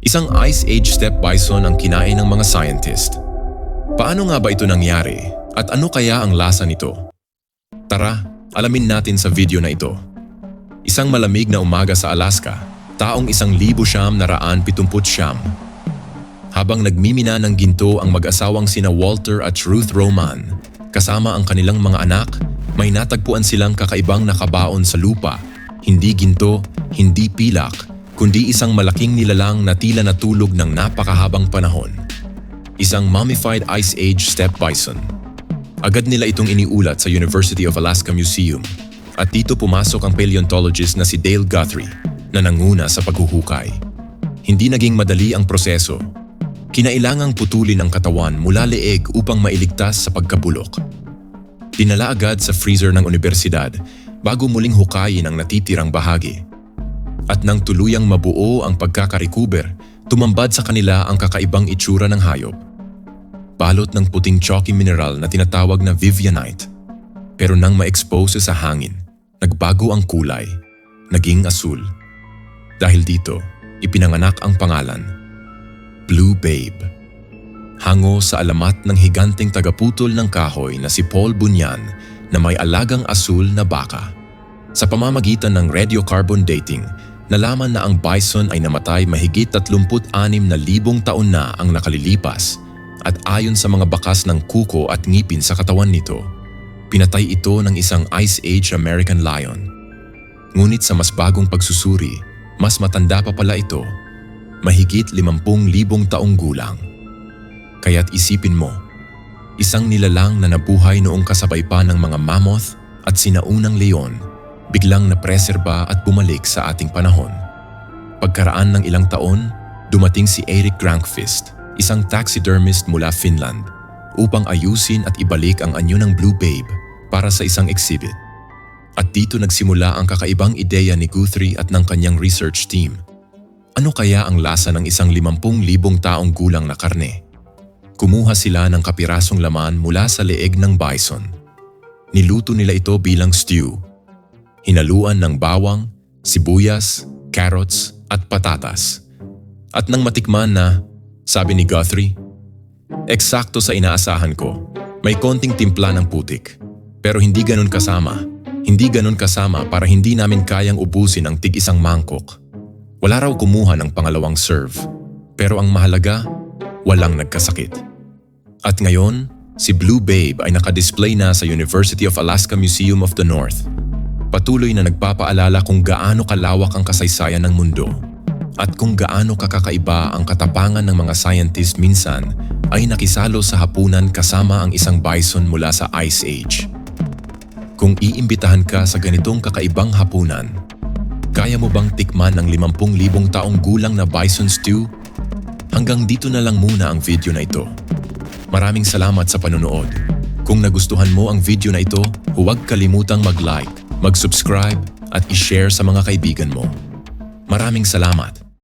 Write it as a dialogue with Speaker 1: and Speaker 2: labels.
Speaker 1: Isang Ice Age step bison ang kinain ng mga scientist. Paano nga ba ito nangyari at ano kaya ang lasa nito? Tara, alamin natin sa video na ito. Isang malamig na umaga sa Alaska, taong isang libo siyam na raan pitumput siyam. Habang nagmimina ng ginto ang mag-asawang sina Walter at Ruth Roman, kasama ang kanilang mga anak, may natagpuan silang kakaibang nakabaon sa lupa. Hindi ginto, hindi pilak, kundi isang malaking nilalang na tila natulog ng napakahabang panahon. Isang mummified Ice Age step bison. Agad nila itong iniulat sa University of Alaska Museum at dito pumasok ang paleontologist na si Dale Guthrie na nanguna sa paghuhukay. Hindi naging madali ang proseso. Kinailangang putulin ang katawan mula leeg upang mailigtas sa pagkabulok. Dinala agad sa freezer ng universidad bago muling hukayin ang natitirang bahagi. At nang tuluyang mabuo ang pagkakarikuber, tumambad sa kanila ang kakaibang itsura ng hayop. Balot ng puting chalky mineral na tinatawag na Vivianite. Pero nang ma-expose sa hangin, nagbago ang kulay, naging asul. Dahil dito, ipinanganak ang pangalan, Blue Babe. Hango sa alamat ng higanteng tagaputol ng kahoy na si Paul Bunyan na may alagang asul na baka. Sa pamamagitan ng radiocarbon dating, nalaman na ang bison ay namatay mahigit 36 na libong taon na ang nakalilipas at ayon sa mga bakas ng kuko at ngipin sa katawan nito, pinatay ito ng isang Ice Age American lion. Ngunit sa mas bagong pagsusuri, mas matanda pa pala ito, mahigit 50,000 taong gulang. Kaya't isipin mo, isang nilalang na nabuhay noong kasabay pa ng mga mammoth at sinaunang leon, biglang napreserba at bumalik sa ating panahon. Pagkaraan ng ilang taon, dumating si Eric Grankfist, isang taxidermist mula Finland, upang ayusin at ibalik ang anyo ng Blue Babe para sa isang exhibit. At dito nagsimula ang kakaibang ideya ni Guthrie at ng kanyang research team. Ano kaya ang lasa ng isang 50,000 taong gulang na karne? Kumuha sila ng kapirasong laman mula sa leeg ng bison. Niluto nila ito bilang stew. Hinaluan ng bawang, sibuyas, carrots at patatas. At nang matikman na, sabi ni Guthrie, Eksakto sa inaasahan ko, may konting timpla ng putik. Pero hindi ganun kasama. Hindi ganun kasama para hindi namin kayang ubusin ang tig isang mangkok. Wala raw kumuha ng pangalawang serve. Pero ang mahalaga, walang nagkasakit. At ngayon, si Blue Babe ay nakadisplay na sa University of Alaska Museum of the North. Patuloy na nagpapaalala kung gaano kalawak ang kasaysayan ng mundo at kung gaano kakakaiba ang katapangan ng mga scientist minsan ay nakisalo sa hapunan kasama ang isang bison mula sa Ice Age. Kung iimbitahan ka sa ganitong kakaibang hapunan, kaya mo bang tikman ng 50,000 taong gulang na bison stew? Hanggang dito na lang muna ang video na ito. Maraming salamat sa panonood. Kung nagustuhan mo ang video na ito, huwag kalimutang mag-like, mag-subscribe at i-share sa mga kaibigan mo. Maraming salamat.